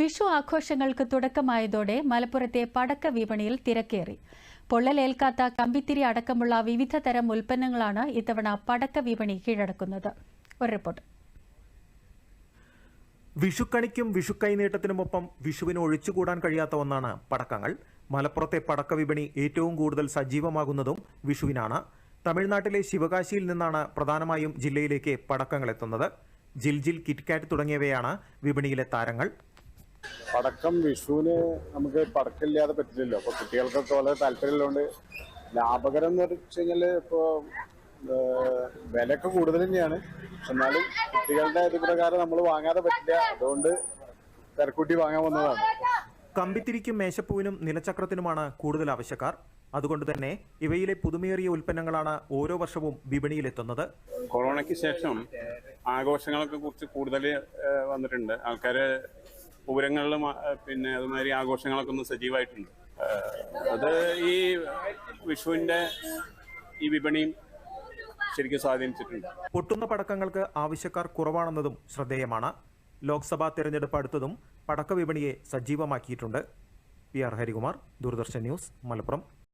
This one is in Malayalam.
വിഷു ആഘോഷങ്ങൾക്ക് തുടക്കമായതോടെ മലപ്പുറത്തെ പടക്ക വിപണിയിൽ തിരക്കേറി. പൊള്ളലേൽക്കാത്ത കമ്പിത്തിരി അടക്കമുള്ള വിവിധ തരം ഉൽപ്പന്നങ്ങളാണ് ഇത്തവണ പടക്ക വിപണി കീഴടക്കുന്നത്. ഒരു റിപ്പോർട്ട്. വിഷുക്കണിക്കും വിഷുക്കൈനീട്ടത്തിനുമൊപ്പം വിഷുവിന് ഒഴിച്ചുകൂടാൻ കഴിയാത്ത ഒന്നാണ് പടക്കങ്ങൾ. മലപ്പുറത്തെ പടക്ക വിപണി ഏറ്റവും കൂടുതൽ സജീവമാകുന്നതും വിഷുവിനാണ്. തമിഴ്നാട്ടിലെ ശിവകാശിയിൽ നിന്നാണ് പ്രധാനമായും ജില്ലയിലേക്ക് പടക്കങ്ങൾ എത്തുന്നത്. ജിൽജിൽ ജിൽ കിറ്റ്കാറ്റ് തുടങ്ങിയവയാണ് വിപണിയിലെ താരങ്ങൾ. പടക്കം വിഷുവിന് നമുക്ക് പടക്കമില്ലാതെ പറ്റില്ലല്ലോ. അപ്പൊ കുട്ടികൾക്കൊക്കെ വളരെ താല്പര്യമുള്ളതുകൊണ്ട് ലാഭകരം എന്ന് വെച്ച് കഴിഞ്ഞാൽ ഇപ്പോ ഏഹ്, വിലയൊക്കെ കൂടുതൽ തന്നെയാണ്. എന്നാലും കുട്ടികളുടെ ഇത് പ്രകാരം നമ്മൾ വാങ്ങാതെ പറ്റില്ല. അതുകൊണ്ട് തിരക്കൂട്ടി വാങ്ങാൻ വന്നതാണ്. കമ്പിത്തിരിക്കും മേശപ്പൂവിനും നിലച്ചക്രത്തിനുമാണ് കൂടുതൽ ആവശ്യക്കാർ. അതുകൊണ്ട് തന്നെ ഇവയിലെ പുതുമേറിയ ഉൽപ്പന്നങ്ങളാണ് ഓരോ വർഷവും വിപണിയിലെത്തുന്നത്. കൊറോണയ്ക്ക് ശേഷം ആഘോഷങ്ങളൊക്കെ കുറിച്ച് കൂടുതൽ വന്നിട്ടുണ്ട്. ആൾക്കാർ പൂരങ്ങളിലും പിന്നെ അതുമാതിരി ആഘോഷങ്ങളൊക്കെ ഒന്ന് സജീവമായിട്ടുണ്ട്. അത് ഈ വിഷുവിന്റെ ഈ വിപണിയും ശരിക്കും സ്വാധീനിച്ചിട്ടുണ്ട്. പൊട്ടുന്ന പടക്കങ്ങൾക്ക് ആവശ്യക്കാർ കുറവാണെന്നതും ശ്രദ്ധേയമാണ്. ലോക്സഭാ തെരഞ്ഞെടുപ്പ് അടുത്തതും പടക്ക വിപണിയെ സജീവമാക്കിയിട്ടുണ്ട്. P R Harikumar Doordarshan news Malappuram.